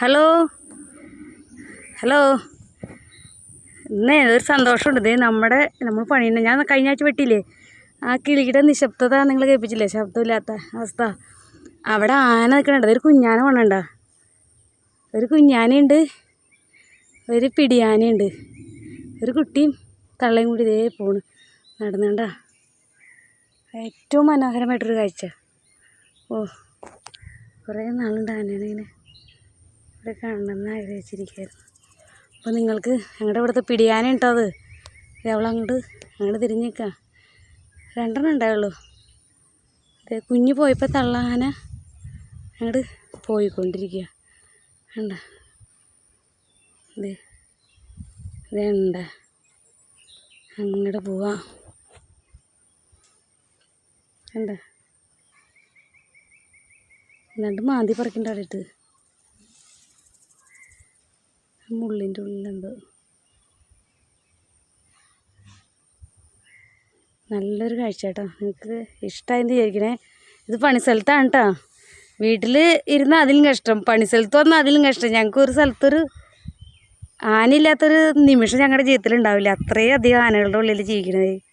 Hello? Hello? ഇന്നേ ഒരു സന്തോഷമുണ്ട്. ഇതേ നമ്മുടെ നമ്മൾ പണിയുന്നത് ഞാൻ കഴിഞ്ഞ ആഴ്ച വെട്ടിയില്ലേ? ആ കിളിയുടെ നിശബ്ദത നിങ്ങൾ കേൾപ്പിച്ചില്ലേ? ശബ്ദമില്ലാത്ത അവസ്ഥ. അവിടെ ആന നിൽക്കണുണ്ട് ഒരു കുഞ്ഞാന വേണണ്ട ഒരു കുഞ്ഞാനയുണ്ട്. ഒരു പിടിയാനയുണ്ട്. ഒരു കുട്ടിയും തള്ളയും കൂടി ഇതേ പോണ്. നടന്നുണ്ട ഏറ്റവും മനോഹരമായിട്ടൊരു കാഴ്ച. ഓ കുറേ നാളുണ്ട് ആനേനെ ഇങ്ങനെ ഇവിടെ കാണണമെന്ന് ആഗ്രഹിച്ചിരിക്കുകയായിരുന്നു. അപ്പോൾ നിങ്ങൾക്ക് ഞങ്ങളുടെ ഇവിടുത്തെ പിടിയാന അത്? അവളങ്ങോട്ട് അങ്ങോട്ട് തിരിഞ്ഞ് നിൽക്കുക രണ്ടെണ്ണം ഉണ്ടായുള്ളൂ ദേ കുഞ്ഞ് പോയപ്പോൾ തള്ളാന അങ്ങോട്ട് പോയിക്കൊണ്ടിരിക്കുക. ഉണ്ട ദേ വേണ്ട അങ്ങോട്ട് പോവാ. കണ്ട? എന്നിട്ട് മാന്തി പറിക്കണ്ട അവിടെ മുള്ളിന്റെ ഉള്ളിലുണ്ട്. നല്ലൊരു കാഴ്ച കേട്ടോ നിങ്ങൾക്ക് ഇഷ്ടമായെന്ന് വിചാരിക്കണേ. ഇത് പണിസ്ഥലത്താണ് കേട്ടോ വീട്ടിൽ ഇരുന്ന് അതിലും കഷ്ടം. പണിസ്ഥലത്ത് വന്നാൽ അതിലും കഷ്ടം. ഞങ്ങൾക്ക് ഒരു സ്ഥലത്തൊരു ആനയില്ലാത്തൊരു നിമിഷം ഞങ്ങളുടെ ജീവിതത്തിൽ ഉണ്ടാവില്ല. അത്രയും അധികം ആനകളുടെ ഉള്ളിൽ ജീവിക്കണത്.